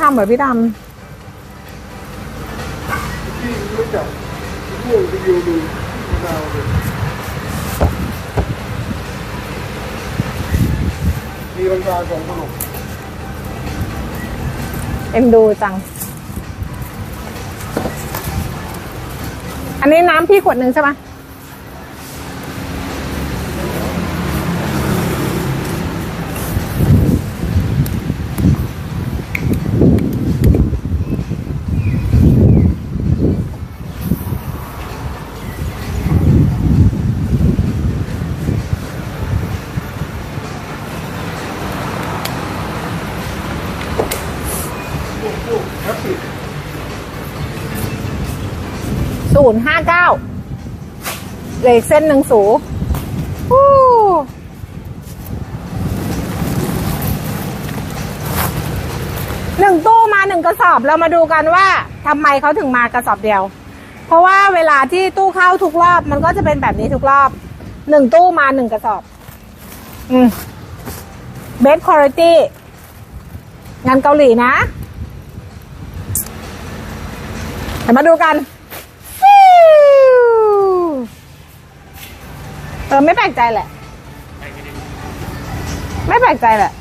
ทำเหรอพี่ดที่รู้จักพวกรีวิวดูมะนาวเลยมีราคาของขนมำเอ็มดูจัง อันนี้น้ำพี่ขวดหนึ่งใช่ไหม ศูนย์ห้าเก้าเหล็กเส้นหนึ่งสูฮู้หนึ่งตู้มาหนึ่งกระสอบเรามาดูกันว่าทำไมเขาถึงมากระสอบเดียว เพราะว่าเวลาที่ตู้เข้าทุกรอบมันก็จะเป็นแบบนี้ทุกรอบหนึ่งตู้มาหนึ่งกระสอบ อืมเบสคุณภาพงานเกาหลีนะ มาดูกัน ฟิว เออไม่แปลกใจแหละ ไม่แปลกใจแหละ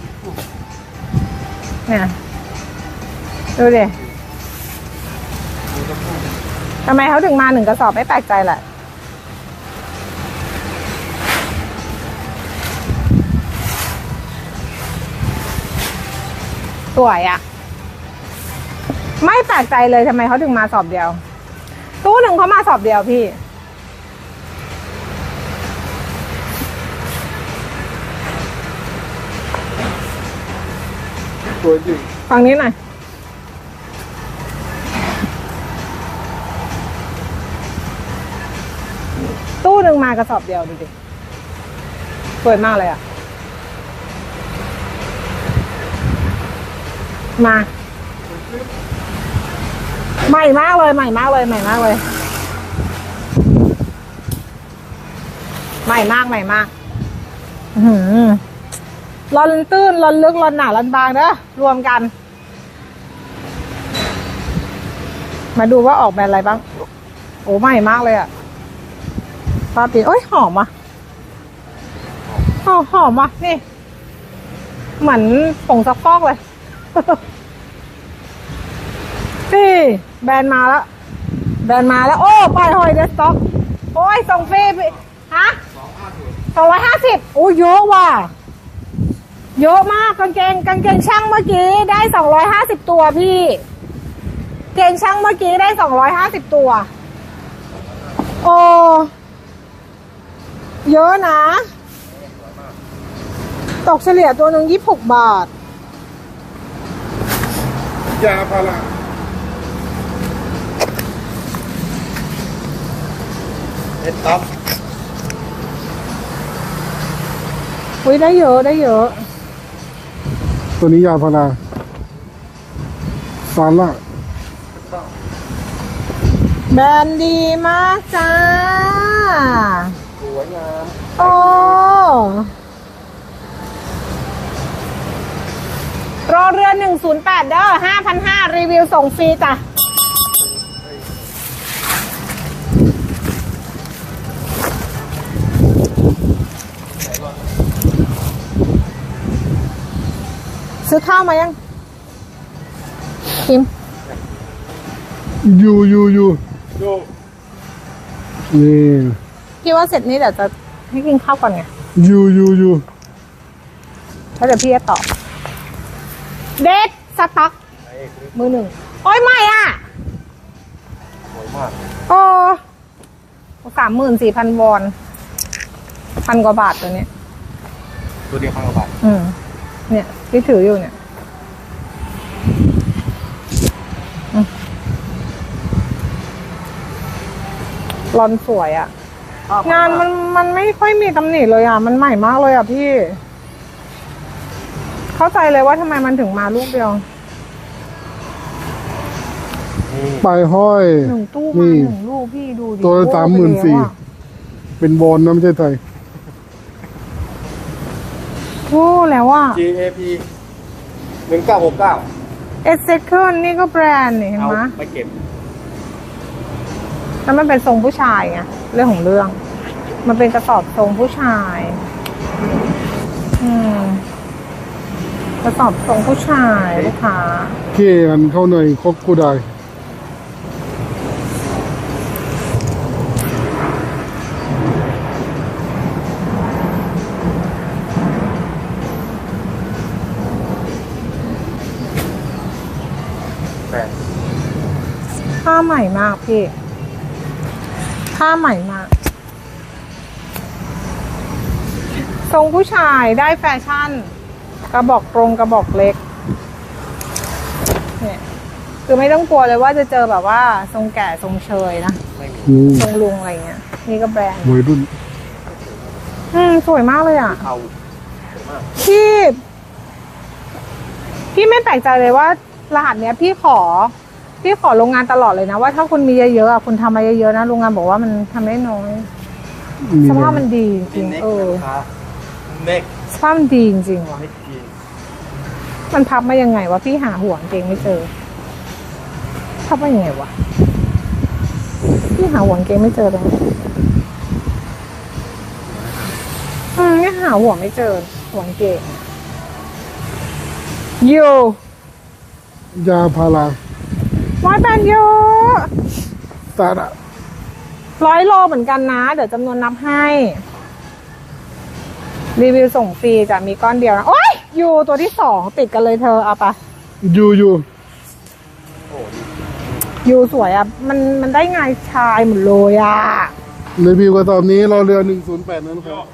เนี่ยดูดิทำไมเขาถึงมาหนึ่งกระสอบไม่แปลกใจแหละสวยอะไม่แปลกใจเลยทำไมเขาถึงมาสอบเดียว ตู้หนึ่งเขามาสอบเดียวพี่ วยจริงฟังนี้หน่อยตู้หนึ่งมากระสอบเดียวดูดิสวยมากเลยอะมา ใหม่มากเลยใหม่มากเลยใหม่มากเลย ใหม่มากใหม่มาก อื้อหือ รอนตื้นรอนลึกรอนหนาลอนบางเด้อรวมกัน มาดูว่าออกแบรนด์อะไรบ้าง โอ้ใหม่มากเลยอะปาปีโอ้ยหอมอะหอมหอมอะนี่ เหมือนผงซักฟอกเลยนี่แบรนด์มาแล้วแบรนด์มาแล้ว โอ้ปล่อยหอยเดสต็อก โอ้ยส่งฟรีฮะสองร้อยห้าสิบโอ้เยอะว่ะ เยอะมากกางเกงกางเกงช่างเมื่อกี้ได้สองร้อยห้าสิบตัวพี่เกงช่างเมื่อกี้ได้สองร้อยห้าสิบตัว โอ้เยอะนะ ตกเฉลี่ยตัวหนึ่งยี่สิบหกบาท ยาพาราเอ็ดท็อปอุ้ยได้เยอะได้เยอะ ตัวนี้ยาพาราซาร่าแบรนด์ดีมากจ้า สวยงามโอ้ รอเรือหนึ่งศูนย์แปดเด้อห้าพันห้ารีวิวส่งฟรีจ้ะ ซื้อข้าวมายังคิมยูยูยูดูนี่พี่ว่าเสร็จนี้เดี๋ยวจะให้กินข้าวก่อนไงยูยูยูแล้วเดี๋ยวพี่จะตอบเด็ดสต็อกไอ้เอกนี่มือหนึ่งโอ้ยใหม่อะสวยมากโอ้สามหมื่นสี่พันวอนพันกว่าบาทตัวเนี้ยตัวเดียวพันกว่าบาท อืม เนี่ย ที่ถืออยู่เนี่ยอืมรอนสวยอะ งานมันมันไม่ค่อยมีตำหนิเลยอะ มันใหม่มากเลยอะพี่ เข้าใจเลยว่าทำไมมันถึงมาลูกเดียวนี่ปลายห้อยหนึ่งตู้มานี่หนึ่งลูกพี่ดูดิตัวละโอ้สามหมื่นไปสี่แล้วอะเป็นบอลนะไม่ใช่ไทย โอ้แล้วอะ GAP หนึ่งเก้าหกเก้าเอสเซคอนนี่ก็แบรนด์นี่เห็นเอาไหมไปเก็บแล้วมันเป็นทรงผู้ชายไงเรื่องของเรื่อง มันเป็นกระสอบทรงผู้ชาย อืมกระสอบทรงผู้ชายลูกค้าเคอันเข้าหน่อยครบกูได้ ผ้าใหม่มากพี่ ผ้าใหม่มากทรงผู้ชายได้แฟชั่น กระบอกตรงกระบอกเล็กเนี่ยคือไม่ต้องกลัวเลยว่าจะเจอแบบว่าทรงแก่ทรงเชยนะไม่มีอืมทรงลุงอะไรเงี้ยนี่ก็แบรนด์วัยรุ่น อืมสวยมากเลยอะเอาสวยมากพี่พี่ไม่แปลกใจเลยว่า รหัสเนี้ยพี่ขอ พี่ขอโรงงานตลอดเลยนะว่าถ้าคุณมีเยอะๆอะคุณทำมาเยอะๆนะโรงงานบอกว่ามันทำได้น้อยสภาพมันดีจริงเน็กเออนะคะเน็กสภาพมันดีจริงๆว่ะเน็กจีนมันพับมายังไงวะพี่หาห่วงเกงไม่เจอพับมายังไงวะพี่หาห่วงเกงไม่เจอตรงนี้อืมนี่หาห่วงไม่เจอห่วงเกงโยยาพารา ร้อยแปดโยตาระร้อยโลเหมือนกันนะ เดี๋ยวจำนวนนับให้ รีวิวส่งฟรีจะมีก้อนเดียวนะ โอ้ยยูตัวที่สองติดกันเลยเธอเอาปะอยู่อยู่โอ้ดียูสวยอะ มันมันได้งานชายหมดเลยอะรีวิวกระสอบนี้รอเรือหนึ่งศูนย์แปดนั้นครับ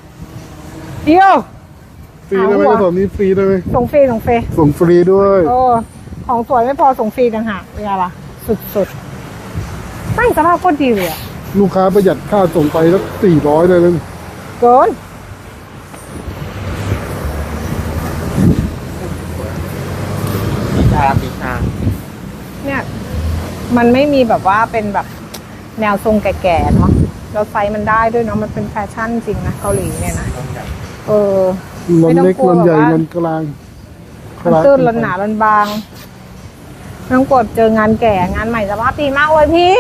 เดียว ฟรีได้ไหมเอาหัวกระสอบนี้ฟรีได้ไหมส่งฟรีส่งฟรีส่งฟรีด้วย โอ้ของสวยไม่พอส่งฟรีต่างหากเป็นไงล่ะ สุดสุดๆตั้งสภาพโคตรดีเลยอะลูกค้าประหยัดค่าส่งไปสักสี่ร้อยเลยนะเกินปีชาปีชาเนี่ย มันไม่มีแบบว่าเป็นแบบแนวทรงแก่ๆเนาะแล้วไซส์มันได้ด้วยเนาะมันเป็นแฟชั่นจริงนะเกาหลีเนี่ยนะต้องอย่างเออลอนเล็กไม่ต้องกลัวลอนใหญ่แบบว่าลอนกลางมันตื้นรันหนารันบาง ไม่ต้องกดเจองานแก่งานใหม่สภาพดีมากเลยพี่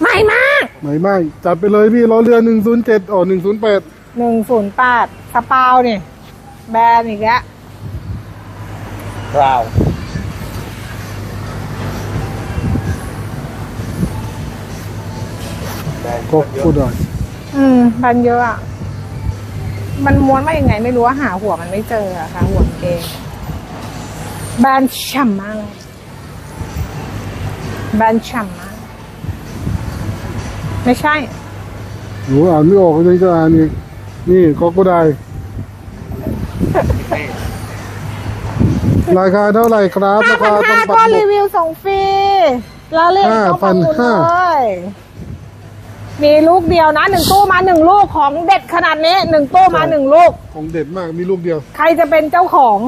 ใหม่มากไหนไม่จัดไปเลยพี่รอเรือหนึ่งศูนย์เจ็ดอ๋อหนึ่งศูนย์แปดหนึ่งศูนย์แปดสปาวเนี่ยแบรนด์อีกแล้วราวแบรนด์ก็เยพูดอะได้อืมแบรนด์เยอะอะ มันม้วนมาอย่างไงไม่รู้ว่าหาหัวมันไม่เจออะค่ะ หัวมันเอง แบรนด์ฉ่ำมากเลย แบรนด์ฉ่ำมากไม่ใช่ หนูอ่านไม่ออกเลยจะอ่านอีกนี่ก็ก็ได้เท่ราคาเท่าไหร่ครับห้าราพันคาต้องห้าปัก็กหมุรีด วิวส่งฟรีแล้วเรียกต้องประมูล5,500เลยมีลูกเดียวนะหนึ่งตู้มาหนึ่งลูกของเด็ดขนาดนี้หนึ่งตู้มาหนึ่งลูก ของเด็ดมากมีลูกเดียว ใครจะเป็นเจ้าของ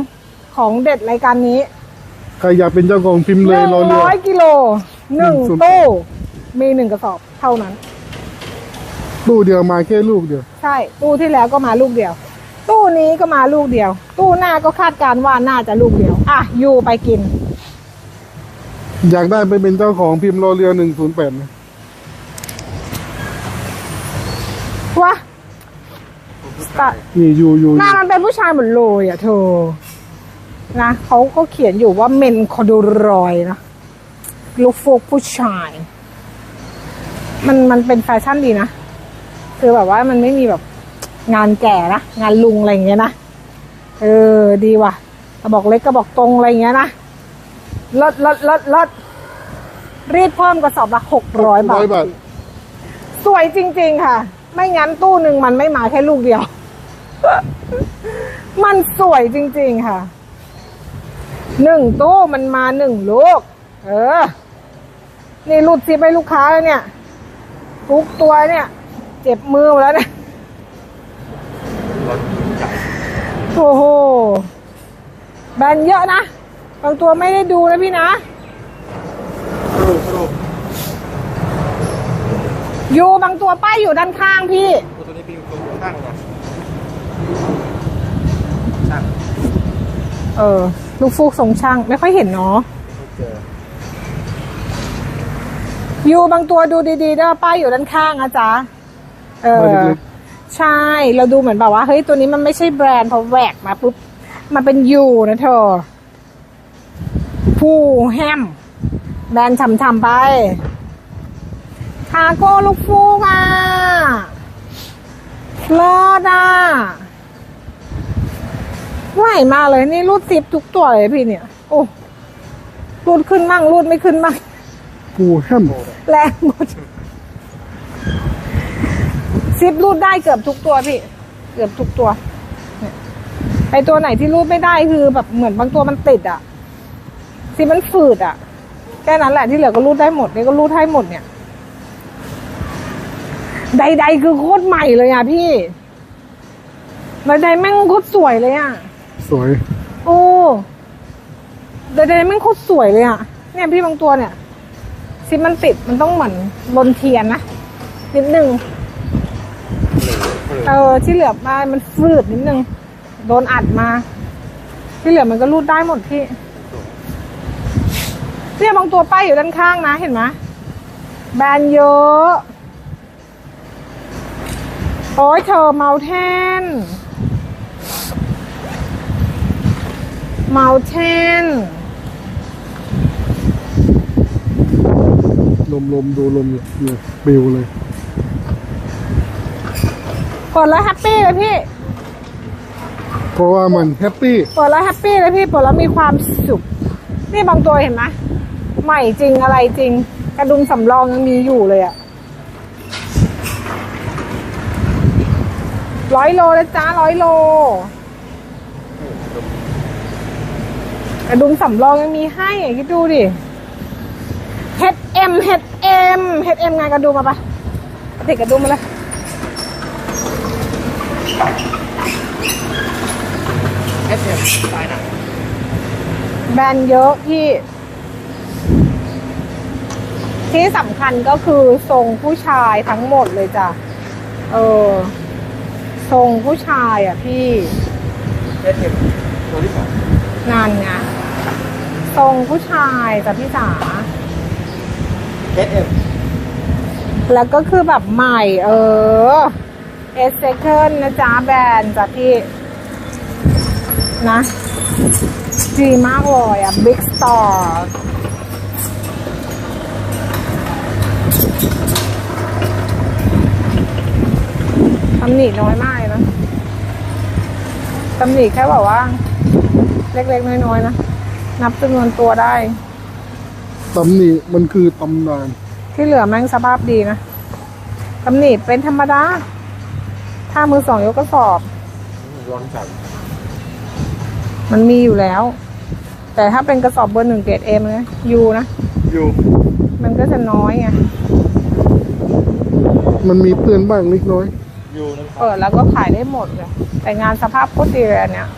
ของเด็ดรายการนี้ใครอยากเป็นเจ้าของพิมพ์หเลยนึ่งรอเรือร้อยกิโล หนึ่ง108ตู้มีหนึ่งกระสอบเท่านั้น ตู้เดียวมาแค่ลูกเดียว ใช่ตู้ที่แล้วก็มาลูกเดียว ตู้นี้ก็มาลูกเดียว ตู้หน้าก็คาดการณ์ว่าน่าจะลูกเดียว อะยูไปกิน อยากได้ไปเป็นเจ้าของพิมพ์รอเรือหนึ่งศูนย์แปดนะวะสตาร์นี่อยู่อยู่หน้ามันเป็นผู้ชายหมดเลยอะเธอ นะเขาก็เขียนอยู่ว่าเมนคอดูรอยนะ ลูกโฟกผู้ชาย มันมันเป็นแฟชั่นดีนะ คือแบบว่ามันไม่มีแบบงานแก่นะงานลุงอะไรอย่างเงี้ยนะเออดีว่ะกระบอกเล็กกระบอกตรงอะไรอย่างเงี้ยนะลดลดลดลดรีดเพิ่มกระสอบละหกร้อยบาร้อยทบาทสวยจริง ๆ ค่ะ ไม่งั้นตู้หนึ่งมันไม่มาแค่ลูกเดียว มันสวยจริง ๆ ค่ะหนึ่งตู้มันมาหนึ่งลูก เออ นี่รูดซิปให้ลูกค้าแล้วเนี่ย ทุกตัวเนี่ย เจ็บมือหมดแล้วเนี่ยโอ้โห แบรนด์เยอะนะ บางตัวไม่ได้ดูนะพี่นะ อยู่บางตัวป้ายอยู่ด้านข้างพี่ ตัวนี้เป็นตัวช่างนะช่างเเออ ลูกฟูกทรงช่าง ไม่ค่อยเห็นเนาะไม่เจอ ยูบางตัวดูดีๆได้ป้ายอยู่ด้านข้างนะจ๊ะเอป้ายอเล็กใช่ เราดูเหมือนแบบว่าเฮ้ยตัวนี้มันไม่ใช่แบรนด์พอแหวกมาปุ๊บมันเป็นยูนะเธอผู้แฮมแบรนด์ฉ่ำๆไปคาโก้ลูกฟูกอะรอดอะไหวมากเลยนี่รูดซิปทุกตัวเลยพี่เนี่ย โอ้รูดขึ้นมั่งรูดไม่ขึ้นมั่ง ๆปูแฮมแรงหมดซิปรูดได้เกือบทุกตัวพี่ เกือบทุกตัวเนี่ยไอตัวไหนที่รูดไม่ได้คือแบบเหมือนบางตัวมันติดอะซิปมันฝืดอะแค่นั้นแหละที่เหลือก็รูดได้หมดนี่ก็รูดให้หมดเนี่ย ใด ๆ คือโคตรใหม่เลยอะพี่ใดๆแม่งโคตรสวยเลยอะ สวย โอ้ใดๆแม่งโคตรสวยเลยอะ เนี่ยพี่บางตัวเนี่ย ซิปมันติดมันต้องเหมือนลนเทียนนะนิดนึงเออที่เหลือมามันฟืดนิดนึงโดนอัดมา ที่เหลือมันก็รูดได้หมดพี่เนี่ยบางตัวป้ายอยู่ด้านข้างนะเห็นไหมแบรนด์เยอะโอ้ยเธอเมาเทนเมาเทน มลมดูลมอยู่อยู่ปิวเลยเปิดแล้วแฮปปี้เลยพี่เพราะว่ามันแฮปปี้เปิดแล้วแฮปปี้เลยพี่เปิดแล้วมีความสุขนี่บางตัวเห็นไหมใหม่จริงอะไรจริง กระดุมสำรองยังมีอยู่เลยอะร้อยโลนะจ้าร้อยโลกระดุมสำรองยังมีให้ อะคิดดูดิ HM HM HM งานกระดุมมาปะติดกระดุมมาเลยเอสเอ็มตายนะแบรนด์เยอะที่ ที่สำคัญก็คือทรงผู้ชายทั้งหมดเลยจ้ะ เออ ทรงผู้ชายอะพี่เอสเอ็มตัวที่สองนานไงทรงผู้ชายจ้ะพี่จ๋า เอสเอ็มแล้วก็คือแบบใหม่เออเอสเซคเคิลนะจ๊ะแบรนด์จ้ะพี่ นะดีมากเลยอะ Big Star ตำหนิน้อยมากนะตำหนิแค่แบบว่า เล็กๆ น้อยๆนะ นับจำนวนตัวได้ ตำหนิมันคือตำนาน ที่เหลือแม่งสภาพดีนะตำหนิเป็นธรรมดา ถ้ามือสองยกกระสอบ ร้อนจัดมันมีอยู่แล้ว แต่ถ้าเป็นกระสอบเบอร์หนึ่งเกรดเอ็มนะยูนะ อยู่ มันก็จะน้อยไง มันมีเปื้อนบ้างเล็กน้อย อยู่นะครับ เปิดแล้วก็ขายได้หมดเลยแต่งานสภาพโคตรดีเลยอันเนี้ย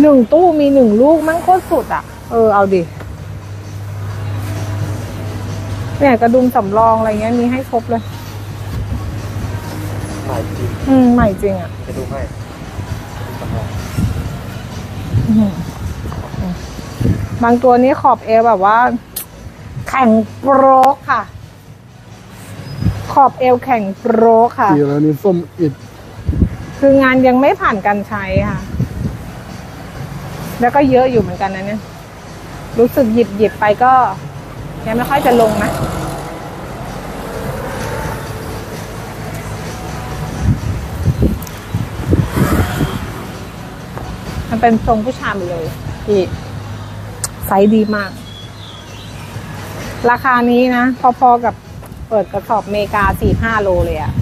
หนึ่งตู้มีหนึ่งลูกมันโคตรสุดอะ เออเอาดิเนี่ยกระดุมสำรองอะไรเงี้ยมีให้ครบเลยหมายจริงอืมใหม่จริงอะจะดูให้อื้อหือบางตัวนี้ขอบเอวแบบว่า แข็งโปรกค่ะ ขอบเอวแข็งโปรกค่ะทีแล้วนี่ส้มอิดคืองานยังไม่ผ่านการใช้ค่ะ แล้วก็เยอะอยู่เหมือนกันนะเนี่ย รู้สึกหยิบหยิบไปก็ยังไม่ค่อยจะลงนะ มันเป็นทรงผู้ชายหมเลยพี่ไซส์ดีมาก ราคานี้นะ พอๆกับเปิดกระสอบเมกาสี่ห้าโลเลยอะ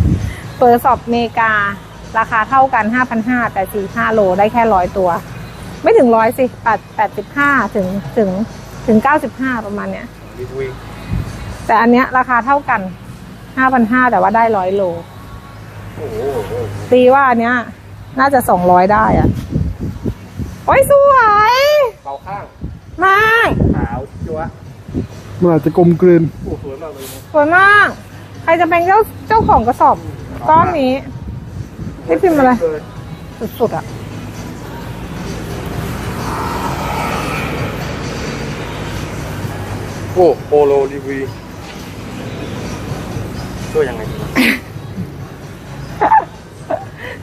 เปิดสอบเมกา ราคาเท่ากันห้าพันห้าแต่สี่ห้าโลได้แค่ร้อยตัว ไม่ถึงร้อยสิแปดแปดสิบห้าถึงถึงถึงเก้าสิบห้าประมาณเนี้ยรีวิวแต่อันเนี้ยราคาเท่ากันห้าพันห้าแต่ว่าได้ร้อยโลโอ้โหตีว่าอันเนี้ย น่าจะสองร้อยได้อะโอ้ยสวยเบาข้างมากขาวจั๊วะมันอาจจะกลมกลืนโอ้สวยมากเลยนะสวยมาก ใครจะเป็นเจ้าเจ้าของกระสอบก้อนนี้โนี่พิมพ์อะไร สุดๆอะ โอ้โปโลดีวีช่วยยังไงดีวะ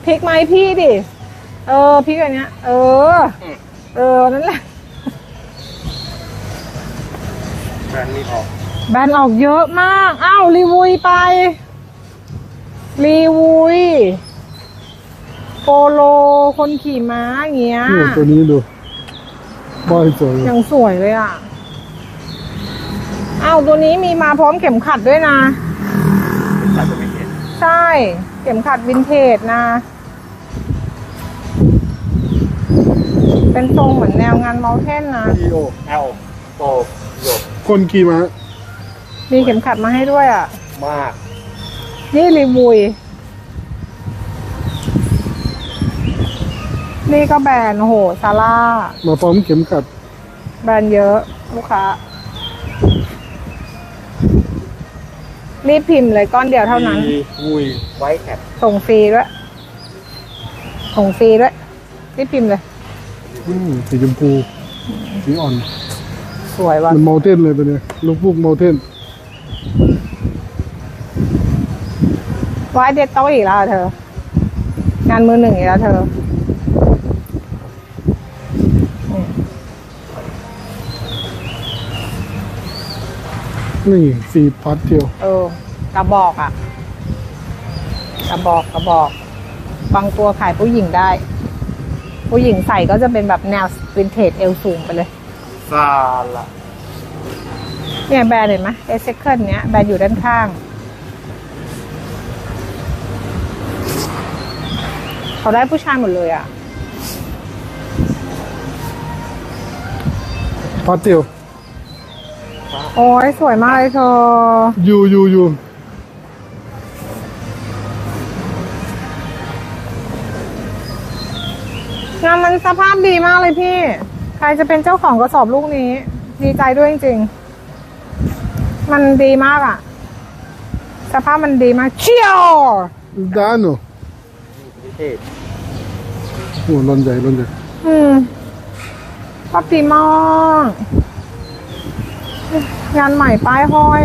พลิกไม้พี่ดิ เออพลิกอันเนี้ย เออ เออ นั่นแหละ แบรนด์นี้ออกแบรนด์ออกเยอะมาก อ้าว รีวุยไป รีวุยโปโล คนขี่ม้าอย่างเงี้ยเนี่ยตัวนี้ดูบ้ายสวยยังสวยเลยอะ อ้าวตัวนี้มีมาพร้อมเข็มขัดด้วยนะแต่จะไม่เห็นใช่ เข็มขัดวินเทจนะ เป็นทรงเหมือนแนวงานเมลเทนนะอีโอเอลโปโยกคนขี่ม้ามีเข็มขัดมาให้ด้วยอะ มาก นี่รีวุย นี่ก็แบรนด์โอ้โหซาร่า มาพร้อมเข็มขัด แบรนด์เยอะ ลูกค้า รีบพิมพ์เลยก้อนเดียวเท่านั้น มีวุยไวท์แคปส่งฟรีด้วย ส่งฟรีด้วย รีบพิมพ์เลย อืมสีชมพูสีอ่อน สวยว่ะ มันเมลเทนเลยตัวเนี้ยลูกพวกเมลเทนไว้เด็ดโต๊ะอีกแล้วอะเธอ งานมือหนึ่งอีกแล้วเธอ นี่สีพัดเทียว เออกระบอกอะกระบอกกระบอก บางตัวขายผู้หญิงได้ ผู้หญิงใส่ก็จะเป็นแบบแนววินเทจเอวสูงไปเลยซาละเนี่ยแบรนด์เห็นไหมเอเซคเคิลเนี้ยแบรนด์อยู่ด้านข้าง เขาได้ผู้ชายหมดเลยอะพัดเทียว โอ้ยสวยมากเลยเธอยูยูยูงานมันสภาพดีมากเลยพี่ ใครจะเป็นเจ้าของกระสอบลูกนี้ ดีใจด้วยจริงๆ มันดีมากอะสภาพมันดีมากเชี่ยวดานโนวิเทศโอ้รอนใหญ่รอนใหญ่อืมภาพดีมาก งานใหม่ป้ายห้อย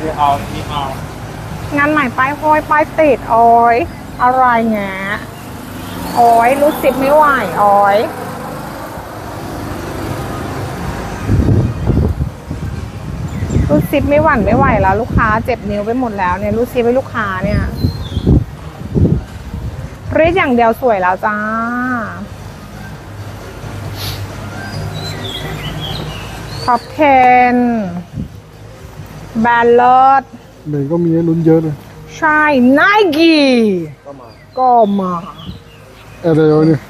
นี่เอานี่เอางานใหม่ป้ายห้อยป้ายติดโอ้ยอะไรเงี้ยโอ้ยรู้สิบไม่ไหวโอ้ยรู้สิบไม่หวั่นไม่ไหวแล้ว ลูกค้าเจ็บนิ้วไปหมดแล้วเนี่ยรู้สิบไปลูกค้าเนี่ยรีดอย่างเดียวสวยแล้วจ้า ท็อป10แบรนด์เลิศเบนก็มีให้ลุ้นเยอะเลยใช่ไนกี้ก็มาก็มาอะไรวะเนี่ย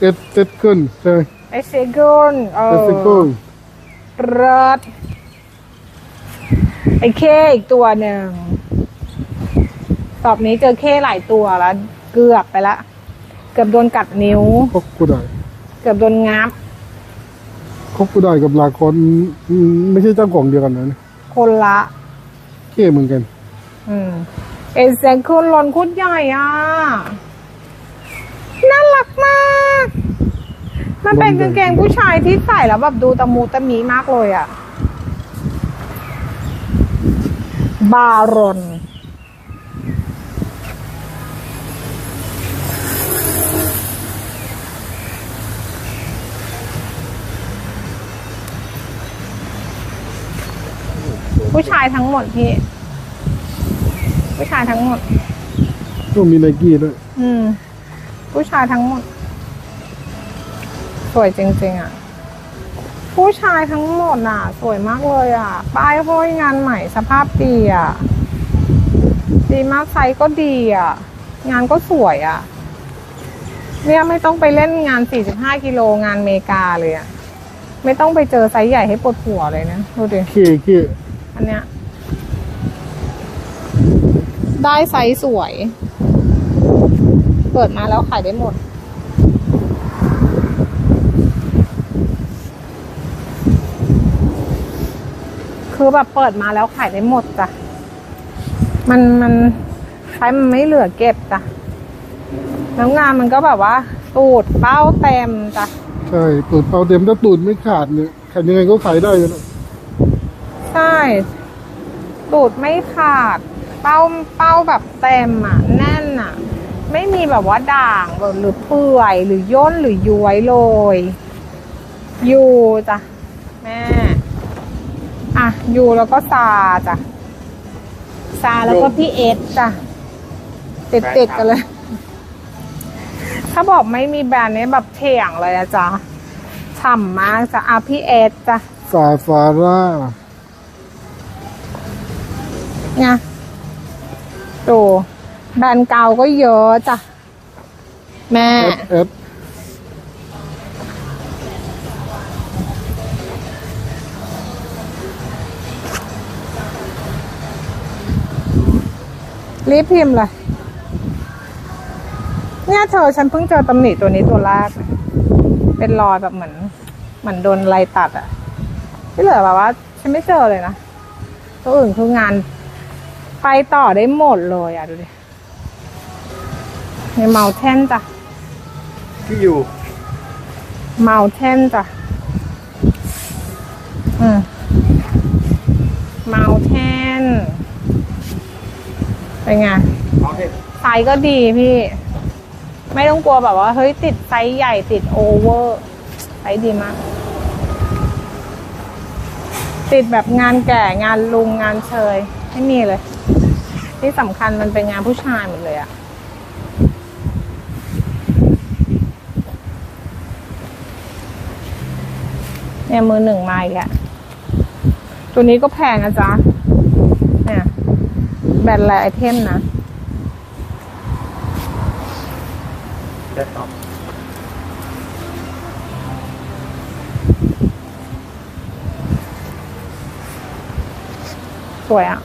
เอสเซตเกิลใช่ไหมไอเซกุนเอเอสอเซเกิลเริดไอเคอีกตัวหนึ่งตอบนี้เจอเคหลายตัวแล้ว เกือบไปละ เกือบโดนกัดนิ้วคอกกูได้เกือบโดนงับ คอกกูได้กับลาคอนอืมไม่ใช่เจ้าของเดียวกันนะเนี่ยคนละเก้เหมือนกัน อืมเอเซกุนลนคุดใหญ่อะ น่ารักมาก มันเป็นกางเกงผู้ชายที่ใส่แล้วแบบดูตะมูตะมีมากเลยอะ บารอน ผู้ชายทั้งหมดพี่ ผู้ชายทั้งหมดก็มีไนกี้ด้วย อืม ผู้ชายทั้งหมด สวยจริง ๆ อะ ผู้ชายทั้งหมดน่ะ สวยมากเลยอะ ป้ายห้อยงานใหม่สภาพดีอะ ดีมากไซส์ก็ดีอะ งานก็สวยอะ เนี่ยไม่ต้องไปเล่นงาน 45 กิโลงานเมกาเลยอะ ไม่ต้องไปเจอไซส์ใหญ่ให้ปวดหัวเลยนะ ดูดิเก้เก้ อันเนี้ย ได้ไซส์สวย เปิดมาแล้วขายได้หมด คือแบบเปิดมาแล้วขายได้หมดจ้ะ มันมันไซช้มันไม่เหลือเก็บจ้ะแล้วงานมันก็แบบว่า ตูดเป้าเต็มจ้ะ ใช่ตูดเปาเต็มถ้าตูดไม่ขาดเนี่ยขาดยังไงก็ขายได้อยู่นะ ใช่ตูดไม่ขาด เป้าเป้าแบบเต็มอะ แน่นอะ ไม่มีแบบว่าด่างแบบหรือเปื่อยหรือย่นหรือย้วยเลย อยู่จ้ะแม่ อะ อยู่แล้วก็ซาจ้ะซาแล้วก็พี่เอสจ้ะติดติดๆกันเลย ถ้าบอกไม่มีแบรนด์นี้แบบเถียงเลยอะจ๊ะฉ่ำมากจ้ะอะพี่เอสจ้ะซาฟาร่า เนี่ยดูแบรนด์เก่าก็เยอะจ้ะ แม่เอสเอสรีบพิมพ์เลยเนี่ยเธอฉันเพิ่งเจอตำหนิตัวนี้ตัวแรกเลยเป็นรอยแบบเหมือนเหมือนโดนไรตัดอะที่เหลือแบบว่า ฉันไม่เจอเลยนะ ตัวอื่นคืองาน ไปต่อได้หมดเลยอะดูดิในเมาเทนจ้ะที่อยู่เมาเทนจ้ะอืมเมาเทนเป็นไงเอาเถอะไซส์ก็ดีพี่ ไม่ต้องกลัวแบบว่า เฮ้ยติดไซส์ใหญ่ติดโอเวอร์ไซส์ดีมาก ติดแบบงานแก่งานลุงงานเชยไม่มีเลย ที่สำคัญมันเป็นงานผู้ชายหมดเลยอะเนี่ยมือหนึ่งมาอีกอะตัวนี้ก็แพงนะจ๊ะ เนี่ย แบรนด์แลไอเทมนะเด็ดต่อสวยอะ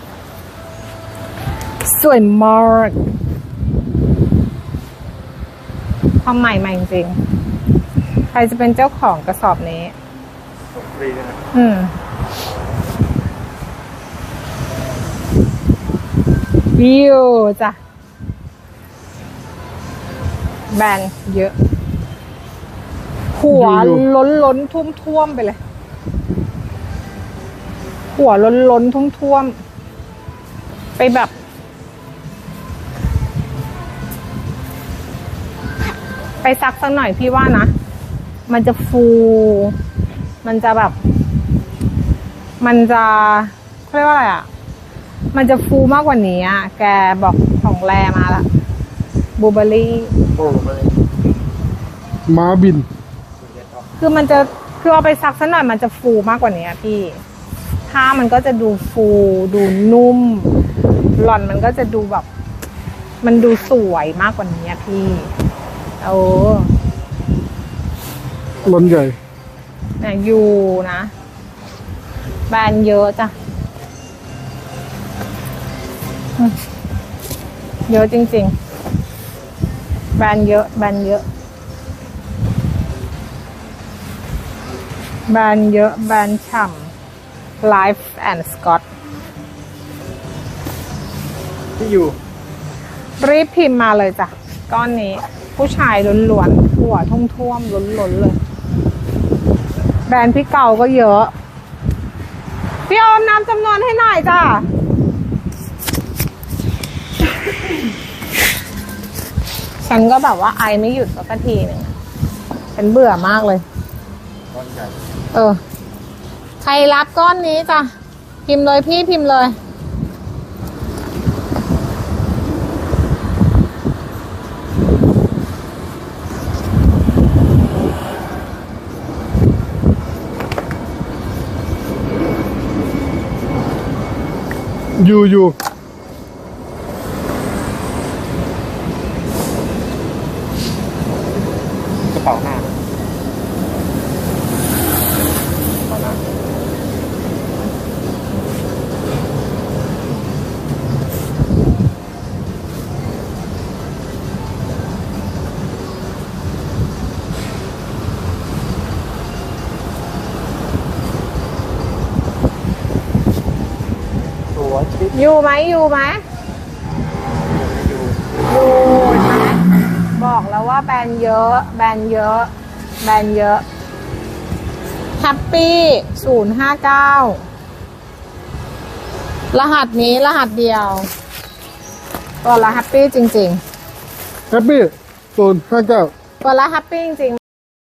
สวยมากความใหม่ใหม่จริงๆ ใครจะเป็นเจ้าของกระสอบนี้ส่งฟรีด้วยนะอืมวิวจ้ะ แบรนด์เยอะ หัวล้นล้นท่วมท่วมๆไปเลย หัวล้นล้นท่วมท่วมๆไปแบบ ไปซักสักหน่อยพี่ว่านะ มันจะฟู มันจะแบบ มันจะเขาเรียกว่าอะไรอะ มันจะฟูมากกว่านี้อะ แกบอกของแรมาละบูเบอรี่โอ้มาเลยม้าบินเด็ดต่อคือมันจะคือเอาไปซักสักหน่อยมันจะฟูมากกว่านี้อะพี่ผ้ามันก็จะดูฟู ดูนุ่ม หล่อนมันก็จะดูแบบ มันดูสวยมากกว่านี้อะพี่ โอ้ลนใหญ่เนี่ยอยู่นะแบรนด์เยอะจ้ะอืมเยอะจริงๆแบรนด์เยอะแบรนด์เยอะแบรนด์เยอะแบรนด์ฉ่ำ Life and Scott ที่อยู่ รีบพิมพ์มาเลยจ้ะ ก้อนนี้ ผู้ชายล้วนๆหัวท่วมๆล้นๆเลย แบรนด์พี่เก่าก็เยอะ พี่ออมนำจำนวนให้หน่อยจ้ะฉันก็แบบว่าไอไม่หยุดสักทีหนึ่งอะฉันเบื่อมากเลยก้อนใหญ่เออ ใครรับก้อนนี้จ้ะ พิมพ์เลยพี่พิมพ์เลย อยู่อยู่กระเป๋าหน้า อยู่ไหมอยู่ไหมอยู่เห็นไหมบอกแล้วว่าแบรนด์เยอะ แบรนด์เยอะ แบรนด์เยอะแฮปปี้ศูนย์ห้าเก้ารหัสนี้รหัสเดียว ตัวละแฮปปี้จริงแฮปปี้ศูนย์ห้าเก้า ๆ ตัวละแฮปปี้จริงๆ